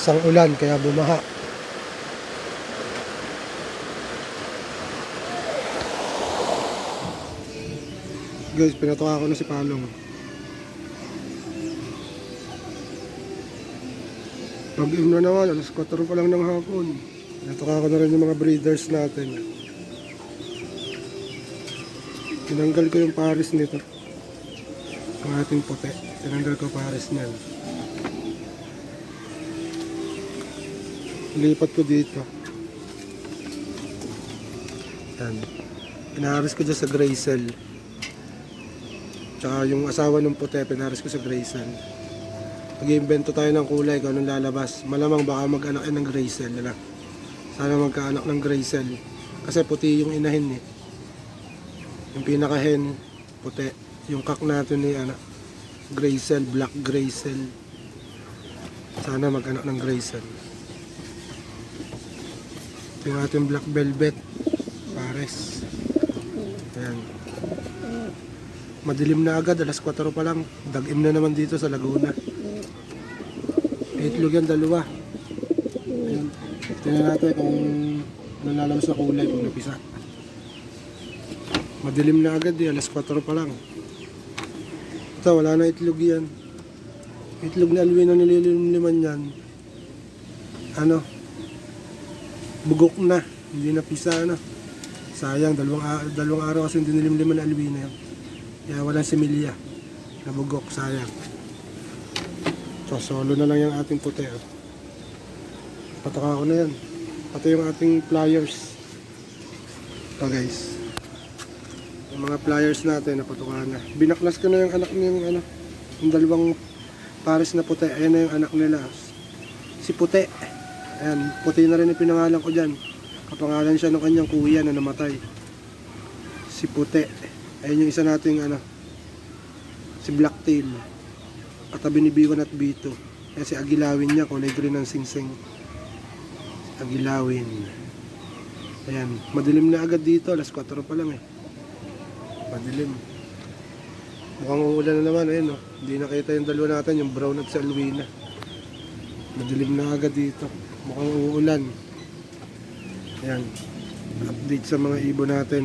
Lakas ang ulan, kaya bumaha. Guys, pinatuka ko na si Palong. Pag na naman, alas 4 pa lang ng hapon. Pinatuka ko na rin yung mga breeders natin. Tinanggal ko yung pares nito. Ang ating puti. Tinanggal ko pares niyan. Lipat ko dito. Yan. Pinaharis ko dyan sa gray cell. Tsaka yung asawa ng puti, pinaharis ko sa gray cell. Mag-iimbento tayo ng kulay kung anong lalabas. Malamang baka mag-anak yan ng gray cell. Ano? Sana magkaanak ng gray cell. Kasi puti yung inahin eh. Yung pinaka-hen, puti. Yung kak natin ni ano, gray cell, black gray cell. Sana mag-anak ng gray cell. Ito yung ating black velvet. Pares. Ayan. Madilim na agad, alas 4 pa lang. Dagim na naman dito sa Laguna. Itlog yan, dalawa. Ayan. Tingnan natin kung ano lalabas na kulay pag napisa. Madilim na agad eh, alas 4 pa lang. Ito, wala na itlog yan. Itlog na alwin na nililimliman yan. Ano? Bugok na. Hindi na pisa na. Sayang, dalawang, dalawang araw kasi hindi nilimliman na alwin na yan. Kaya walang similya. Nabugok, sayang. So, solo na lang yung ating puti. Oh. Pataka ko na yan. Pati yung ating pliers. Ito guys. Yung mga pliers natin, napatukan na. Binaklas ko na yung anak niya yung ano, yung dalawang pares na puti. Ayan na yung anak nila. Si puti. Ayan, puti na rin yung pinangalan ko dyan. Kapangalan siya ng kanyang kuya na namatay. Si puti. Ayan yung isa nating ano, si Blacktail. Katabi ni B1 at B2. Kaya si Agilawin niya, kulay green ng singsing. Agilawin. Ayan, madilim na agad dito, alas 4 pa lang eh. Madilim. Mukhang uulan na naman, ayun oh. Hindi nakita yung dalawa natin, yung brown at si Alwina. Madilim na agad dito. Mukhang uulan. Ayan. Update sa mga ibon natin.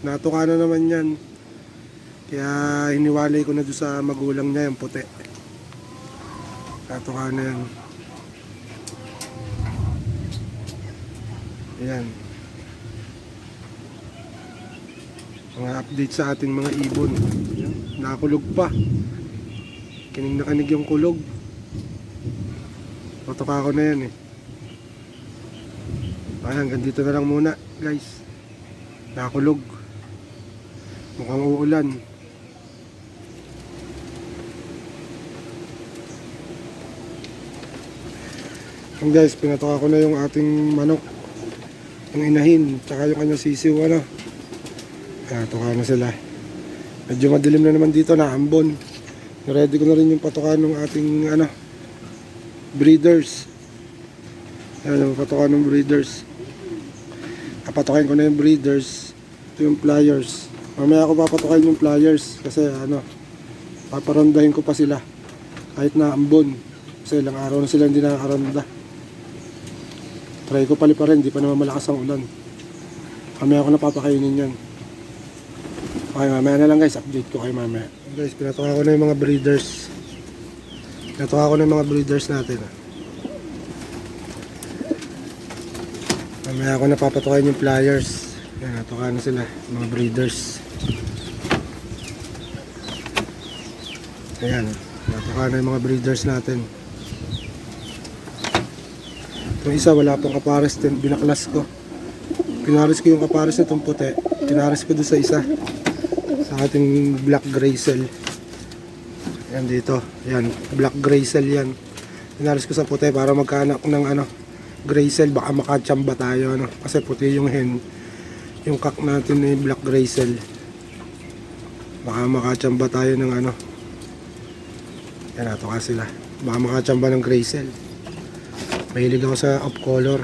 Natuka na naman yan. Kaya hiniwalay ko na doon sa magulang niya yung puti. Natuka na yan. Ayan. Mga update sa ating mga ibon. Ayan. Nakakulog pa. Kinig na kinig yung kulog. Patuka ko na yan eh. Ayan, hanggang dito na lang muna guys. Nakakulog. Mukhang uulan. Ang guys, pinatoka ko na yung ating manok. Yung inahin, tsaka yung kanyang sisiw, ano. Pinatoka na sila. Medyo madilim na naman dito, naambon. Ready ko na rin yung patoka ng ating, ano, breeders. Ayan, yung patoka ng breeders. Kapatokin ko na yung breeders. Ito yung pliers. Mamaya ako papatokin yung pliers kasi ano, paparondahin ko pa sila. Kahit na ambon. Kasi ilang araw na sila hindi nakakaronda. Try ko pali pa rin, hindi pa naman malakas ang ulan. Mamaya ako napapakainin yan. Okay, mamaya na lang guys, update ko kayo mamaya. Guys, pinatuka ko na yung mga breeders. Pinatuka ko na yung mga breeders natin. ah. Mamaya ako napapatukain yung pliers. Yan, natuka na sila, mga breeders. Ayan, natuka na yung mga breeders natin. Itong isa, wala pong kapares din, binaklas ko. Pinaris ko yung kapares na itong puti. Pinaris ko doon sa isa. Sa ating black gray cell. Yan dito. Yan, black gray cell yan. Pinaris ko sa puti para magkaanak ng ano, gray cell. Baka makachamba tayo. Ano, kasi puti yung hen. Yung kak natin ni black gray cell. Baka makachamba tayo ng ano. Yan, nato ka sila. Baka makachamba ng gray cell. Mahilig ako sa off color.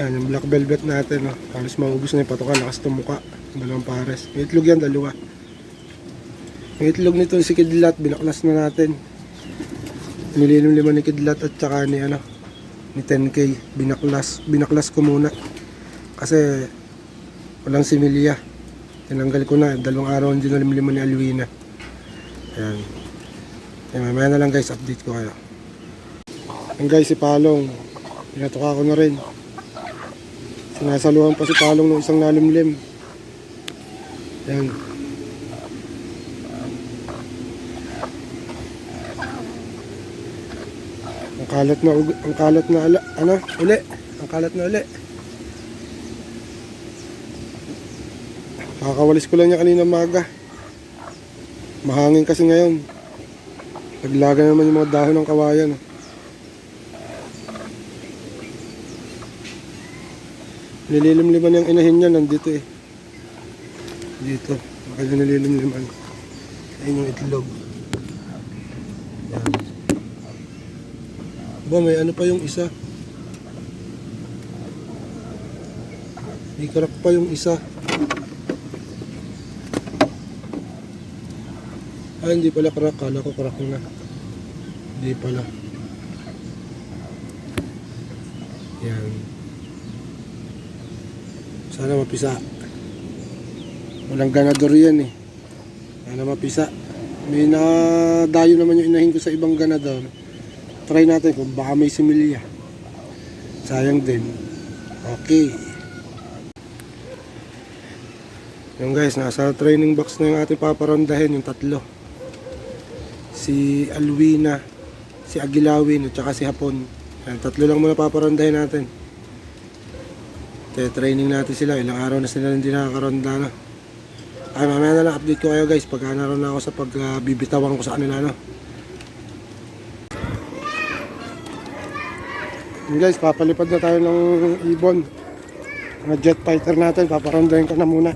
Yan, yung black velvet natin. Oh. Halos maubos na yung patokan. Lakas itong muka. Dalawang pares. May itlog yan, dalawa. Yung itlog nito si Kidlat, binaklas na natin. Nililim lima ni Kidlat at saka ni ano, ni 10k. Binaklas, binaklas ko muna. Kasi walang similya. Tinanggal ko na, dalawang araw hindi na lima ni Alwina. Ayan. Ayan, mamaya na lang guys, update ko kayo. Ayan guys, si Palong. Pinatuka ko na rin. Sinasaluhan pa si Palong ng isang nalimlim. Ayan. Kalat na ang kalat na ala, ano, uli. Ang kalat na uli. Kakawalis ko lang niya kanina maga. Mahangin kasi ngayon. Naglaga naman yung mga dahon ng kawayan. Nililimliman yung inahin niya nandito eh. Dito. Yung nililimliman. Ayun yung itlog. Ba, may ano pa yung isa. May karak pa yung isa. Ah, hindi pala karak. Kala ko karak na. Hindi pala. Yan. Sana mapisa. Walang ganador yan eh. Sana mapisa. May nadayo naman yung inahin ko sa ibang ganador. Try natin kung baka may similya. Sayang din. Okay. Yung guys, nasa training box na yung ating paparondahin, yung tatlo. Si Alwina, si Agilawin, at saka si Hapon. Yan, tatlo lang muna paparondahin natin. training natin sila. Ilang araw na sila hindi nakakaronda. No? Ay, mamaya na lang update ko kayo guys. Pagka naroon na ako sa pagbibitawan ko sa kanila. No? Yun guys, papalipad na tayo ng ibon. Mga jet fighter natin, paparondahin ko na muna.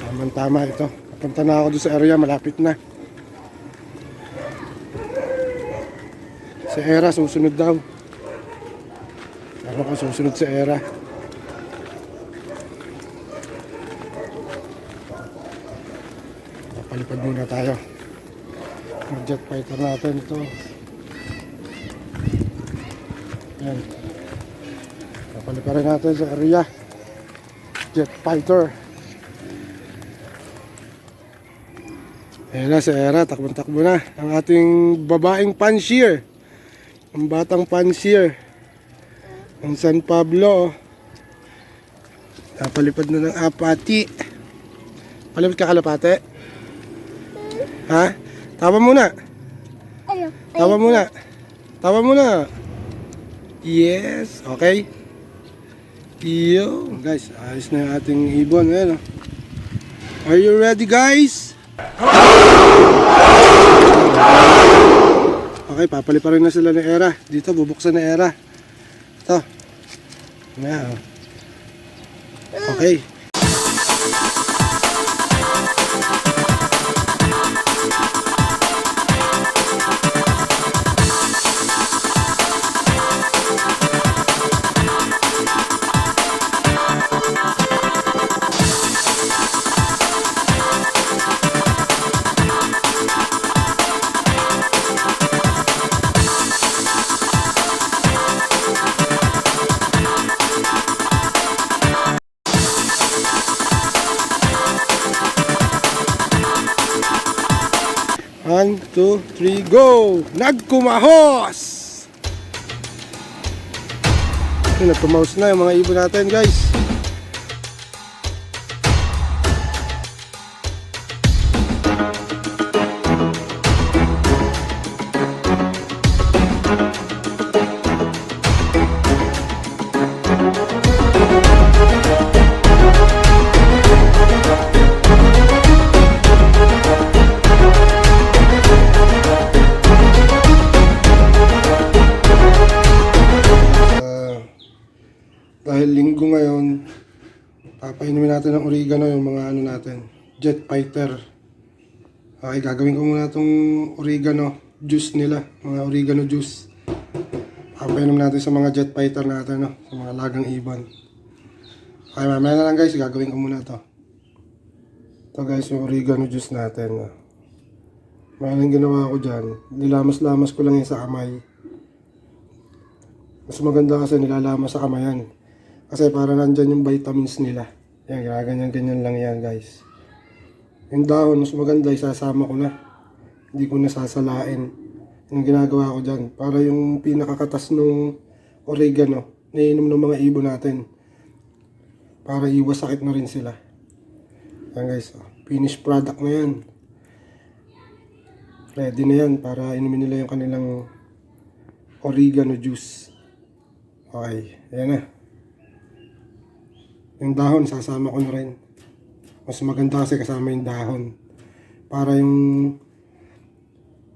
Tamang tama ito. Papunta na ako doon sa area, malapit na. Si Era, susunod daw. Ano ko susunod sa Era. Papalipad muna tayo. Ang jet fighter natin ito. Yan. Papalipad rin natin sa area. Jet fighter. Ayan na si Era, takbo-takbo na. Ang ating babaeng pansier. Ang batang pansier. Ang San Pablo. oh. Napalipad na ng apati. Palipad ka kalapate? Ha? Tawa muna. Ano? Tawa muna. Tawa muna. Yes. Okay. Yo. Guys, ayos na yung ating ibon. Ayan, oh. Are you ready guys? Okay, papaliparin na sila ng era. Dito, bubuksan na era. Ito. Ayan. oh. Okay. One, two, three, go! Nagkumahos! Nagkumahos na yung mga ibon natin, guys. Papainumin natin ng oregano yung mga ano natin, jet fighter. Okay, gagawin ko muna itong oregano juice nila. Mga oregano juice. Papainom natin sa mga jet fighter natin, no? Sa mga lagang ibon. Okay, mamaya na lang guys. Gagawin ko muna to. Ito guys, yung oregano juice natin. No? Maraming ginawa ko dyan. Nilamas-lamas ko lang yung sa kamay. Mas maganda kasi nilalamas sa kamay yan. Kasi para nandyan yung vitamins nila. Yan, ganyan-ganyan lang yan guys. Yung dahon, mas maganda, isasama ko na. Hindi ko nasasalain. Yung ginagawa ko dyan. Para yung pinakakatas ng oregano, nainom ng mga ibon natin. Para iwas sakit na rin sila. Yan guys, oh. finished product na yan. Ready na yan para inumin nila yung kanilang oregano juice. Okay, ayan na. Yung dahon, sasama ko na rin. Mas maganda kasi kasama yung dahon. Para yung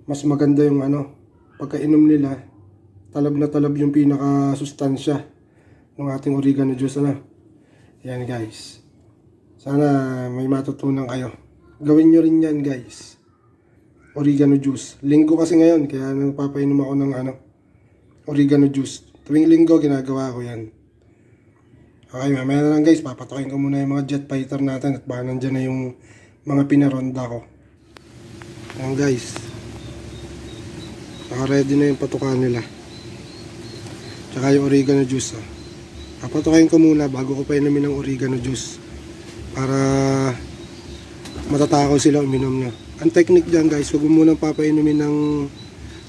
mas maganda yung ano, pagkainom nila, talab na talab yung pinaka-sustansya ng ating oregano juice. Ano? Yan guys. Sana may matutunan kayo. Gawin nyo rin yan guys. Oregano juice. Linggo kasi ngayon, kaya nagpapainom ako ng ano, oregano juice. Tuwing linggo, ginagawa ko yan. Okay, mamaya na lang guys, papatukin ko muna yung mga jet fighter natin at baka nandyan na yung mga pinaronda ko. Ayan guys. Naka-ready na yung patukan nila. Tsaka yung oregano juice. Oh. Papatukin ko muna bago ko pa inumin ng oregano juice. Para matatakaw sila uminom na. Ang technique dyan guys, huwag mo munang papainumin ng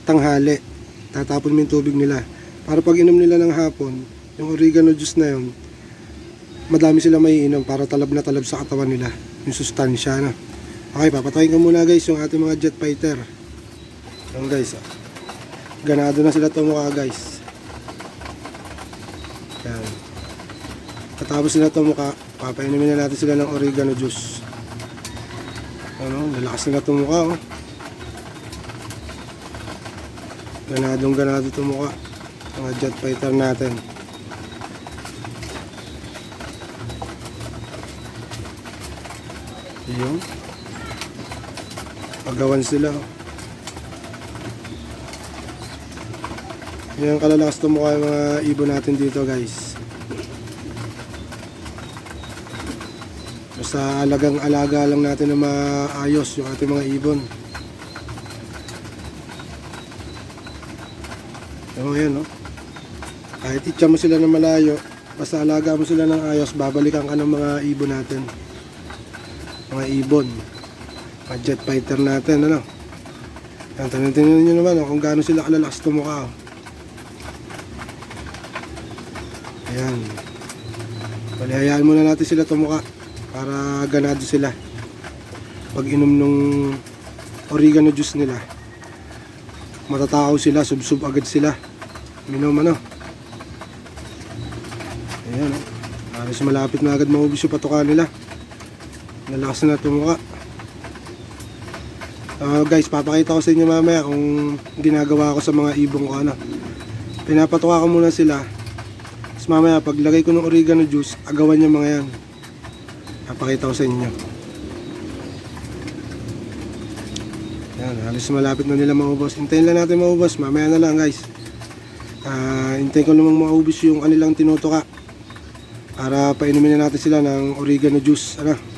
tanghali. Tatapon mo yung tubig nila. Para pag inom nila ng hapon, yung oregano juice na yun, madami sila may inom para talab na talab sa katawan nila. Yung sustansya na okay papatayin ko muna guys yung ating mga jet fighter. Yung guys ah. ganado na sila tumuka guys. Yan katapos sila tumuka papainumin na natin sila ng oregano juice. Ano lalakas nila tumuka oh. Ganadong ganado tumuka mga jet fighter natin Yun. Pagawan sila. oh. Yan kalalakas tumukha yung mga ibon natin dito guys. Basta alagang alaga lang natin na maayos yung ating mga ibon. Yung yan no. Kahit itcha mo sila ng malayo, basta alaga mo sila ng ayos, babalikan ka ng mga ibon natin mga ibon. Mga jet fighter natin ano? Yan tanong nyo naman oh, kung gaano sila kalalakas tumukha oh. ayan. Palihayaan muna natin sila tumuka para ganado sila pag inom nung oregano juice nila. Matatakaw sila subsub agad sila. Minom ano? Ayan oh. malapit na agad maubos yung patuka nila Lalakas na tumuka. Uh, guys, papakita ko sa inyo mamaya kung ginagawa ko sa mga ibong ko ano. Pinapatuka ko muna sila. Tapos mamaya paglagay ko ng oregano juice, agawan niya mga yan. Papakita ko sa inyo. Yan, halos malapit na nila maubos. Hintayin lang natin maubos. Mamaya na lang guys. Uh, hintayin ko namang maubos yung kanilang tinutuka. Para painumin na natin sila ng oregano juice. Ano?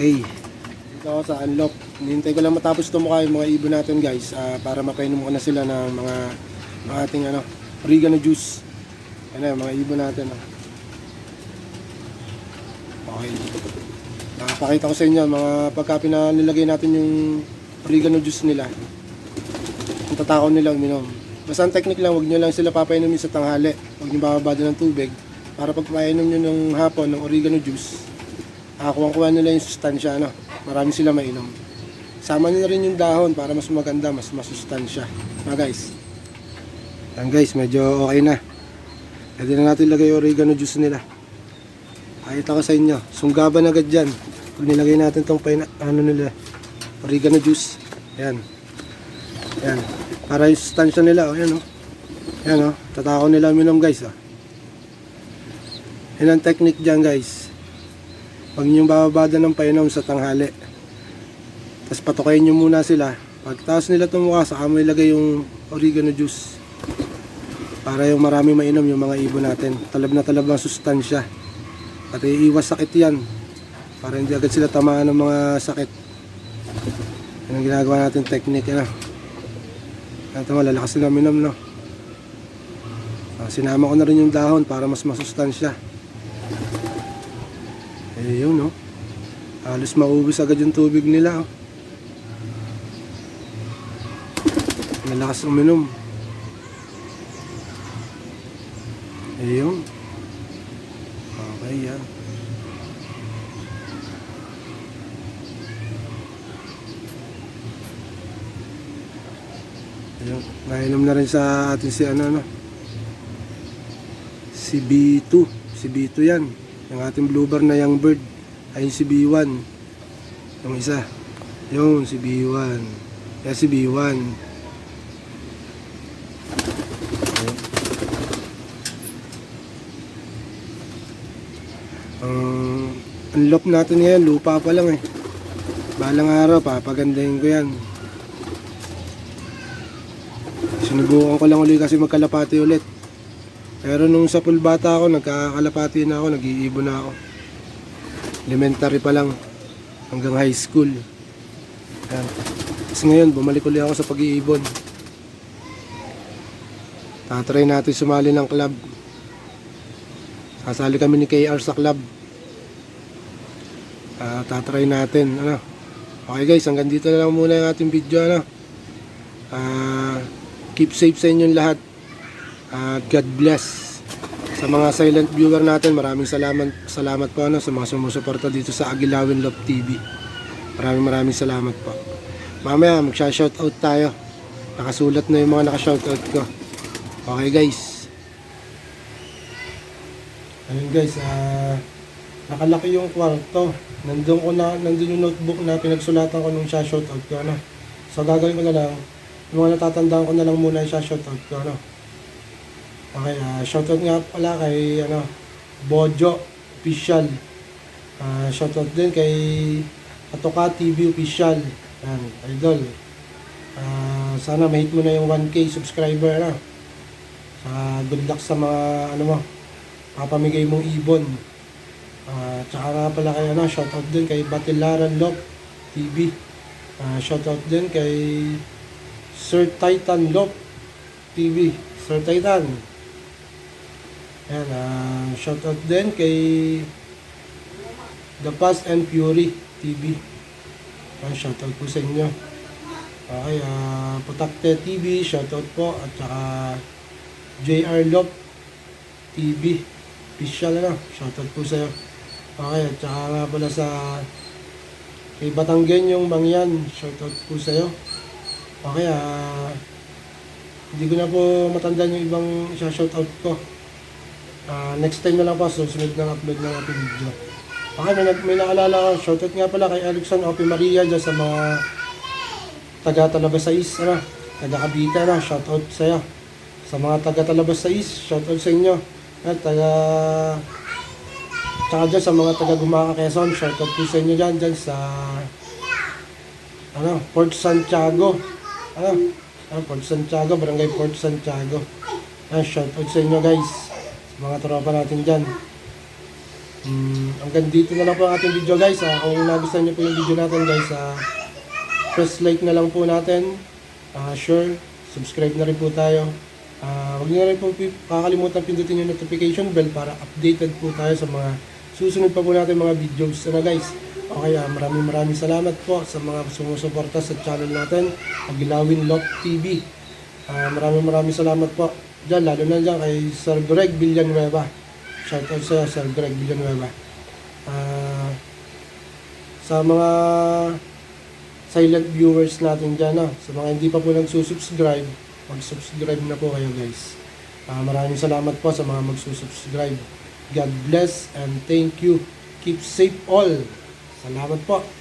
Okay. Dito sa unlock. Hinihintay ko lang matapos tumukha yung mga ibon natin guys ah, para mapainom ko na sila ng mga, mga ating ano, oregano juice. Ano mga ibon natin. Oh. Okay. Nakapakita ko sa inyo mga pagka pinanilagay natin yung oregano juice nila. Ang tatakaw nila uminom. Basta ang technique lang, huwag nyo lang sila papainumin sa tanghali. Huwag nyo bababa ng tubig. Para pag painom nyo ng hapon ng oregano juice, Nakakuha-kuha nila yung sustansya, ano. Marami sila mainom. Sama na rin yung dahon para mas maganda, mas masustansya. Na guys. Yan guys, medyo okay na. Pwede na natin ilagay oregano juice nila. Pakita ko sa inyo. Sunggaban agad dyan. Pag nilagay natin tong paina, ano nila, oregano juice. Yan. Yan. Para yung sustansya nila, oh, yan oh. Yan oh. Tatakaw nila minom guys, oh. Yan ang technique dyan guys. Huwag niyong bababada ng painom sa tanghali. Tapos patukayin nyo muna sila. Pagkatapos nila tumuka, saka mo ilagay yung oregano juice. Para yung marami mainom yung mga ibon natin. Talab na talab ang sustansya. At iiwas sakit yan. Para hindi agad sila tamaan ng mga sakit. Yan ang ginagawa natin technique. Ano? Ito malalakas sila minom, no? Ah, sinama ko na rin yung dahon para mas masustansya. Eh, yun, no? Halos maubos agad yung tubig nila, oh. Malakas uminom. Ayun. Okay, yan. Ayun. Nainom na rin sa atin si ano, ano. Si B2. Si B2 yan. Yung ating bluebird na young bird. Ayun si B1. Yung isa. Yung si B1. Kaya si B1. Ang ang lop natin ngayon, lupa pa lang eh. Balang araw, papagandahin ko yan. Sinubukan ko lang ulit kasi magkalapati ulit. Pero nung sa pulbata ako, nagkakalapati na ako, nag-iibon na ako. Elementary pa lang, hanggang high school. Yan. Tapos ngayon, bumalik ulit ako sa pag-iibon. Tatry natin sumali ng club. Sasali kami ni KR sa club. Ah, tatry natin, ano. Okay guys, hanggang dito na lang muna yung ating video, ano. Ah, keep safe sa inyong lahat. At God bless. Sa mga silent viewer natin, maraming salamat salamat po ano sa mga sumusuporta dito sa Agilawin Love TV. Maraming maraming salamat po. Mamaya magsha-shoutout tayo. Nakasulat na yung mga naka-shoutout ko. Okay guys. Ayun guys, ah nakalaki yung kwarto. Nandun ko na, nandun yung notebook na pinagsulatan ko nung siya shoutout ko, ano. So gagawin ko na lang, yung mga natatandaan ko na lang muna yung siya shoutout ko, ano. Okay, ah shoutout nga pala kay, ano, Bojo Official. Ah shoutout din kay Atoka TV Official. Yan, idol. Ah sana ma-hit mo na yung 1K subscriber, ano. Ah good luck sa mga, ano mo, papamigay mong ibon. Ah, tsaka nga pala kay ano, shoutout din kay Batilaran Love TV. Ah, shoutout din kay Sir Titan Love TV. Sir Titan. Yan, ah, shoutout din kay The Fast and Fury TV. Ah, shoutout po sa inyo. Okay, ah, Putakte TV, shoutout po. At saka JR Love TV. Official ano, shoutout po sa'yo. Okay, at saka nga pala sa kay Batanggen yung mangyan, shoutout po sa'yo. Okay, ah hindi ko na po matandaan yung ibang shoutout ko. Ah, next time na lang po, susunod ng upload ng ating video. Okay, may, may naalala ko, shoutout nga pala kay Alexon Opi Maria dyan sa mga taga Talabasais, ano, taga Cavite, ano, shoutout sa'yo. Sa mga taga Talabasais, shoutout sa inyo. At taga Tsaka dyan sa mga taga Gumaka Quezon, shoutout po sa inyo dyan, dyan sa ano, Port Santiago. Ano, ano Port Santiago, Barangay Port Santiago. Ano, shoutout sa inyo guys, sa mga tropa natin dyan. Hmm, hanggang dito na lang po ang ating video guys. Ah. Kung nagustuhan niyo po yung video natin guys, ah, press like na lang po natin. Ah, sure, subscribe na rin po tayo. Ah, huwag niyo rin po kakalimutan pindutin yung notification bell para updated po tayo sa mga susunod pa po natin mga videos na guys. Okay, ah, maraming maraming salamat po sa mga sumusuporta sa channel natin, Agilawin Lot TV. Ah, maraming maraming salamat po. Diyan, lalo na dyan kay Sir Greg Villanueva. Shoutout sa Sir Greg Villanueva. Ah, sa mga silent viewers natin dyan, ah, sa mga hindi pa po nagsusubscribe, mag-subscribe na po kayo guys. Ah, maraming salamat po sa mga magsusubscribe. God bless and thank you. Keep safe all. Salamat po.